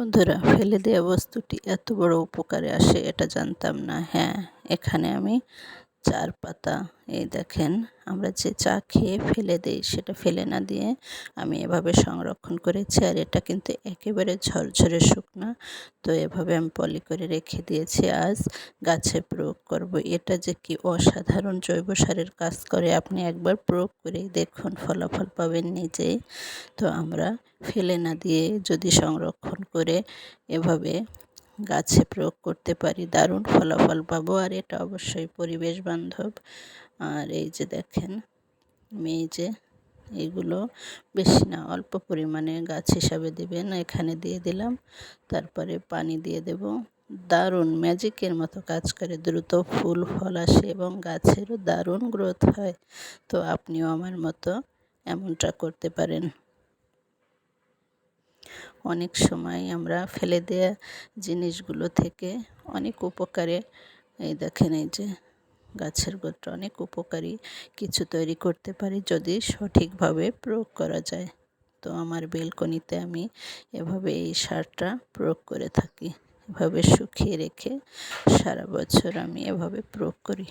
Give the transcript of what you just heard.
বন্ধুরা ফেলে দেওয়া বস্তুটি এত বড় উপকারে আসে এটা জানতাম না। হ্যাঁ এখানে আমি চার পাতা। এই দেখেন, আমরা যে চা খেয়ে ফেলে দেই সেটা ফেলে না দিয়ে আমি এভাবে সংরক্ষণ করেছি আর এটা কিন্তু একেবারে ঝরঝরে শুকনা। তো এভাবে আমি পলি করে রেখে দিয়েছি। আজ গাছে প্রয়োগ করব। এটা যে কি অসাধারণ জৈব সারের কাজ করে, আপনি একবার প্রয়োগ করেই দেখুন, ফলাফল পাবেন নিজেই। তো আমরা ফেলে না দিয়ে যদি সংরক্ষণ করে এভাবে গাছে প্রয়োগ করতে পারি, দারুণ ফলাফল পাবো। আর এটা অবশ্যই পরিবেশ বান্ধব। আর এই যে দেখেন এই যে এগুলো বেশি না, অল্প পরিমাণে গাছ হিসাবে দেবেন। এখানে দিয়ে দিলাম, তারপরে পানি দিয়ে দেব। দারুণ ম্যাজিকের মতো কাজ করে, দ্রুত ফুল, ফল আসে এবং গাছেরও দারুণ গ্রোথ হয়। তো আপনিও আমার মতো এমনটা করতে পারেন। অনেক সময় আমরা ফেলে দেওয়া জিনিসগুলো থেকে অনেক উপকারে, এই দেখেন এই যে গাছের গোত্র, অনেক উপকারী কিছু তৈরি করতে পারি যদি সঠিকভাবে প্রয়োগ করা যায়। তো আমার বেলকনিতে আমি এভাবে এই সারটা প্রয়োগ করে থাকি। এভাবে শুকিয়ে রেখে সারা বছর আমি এভাবে প্রয়োগ করি।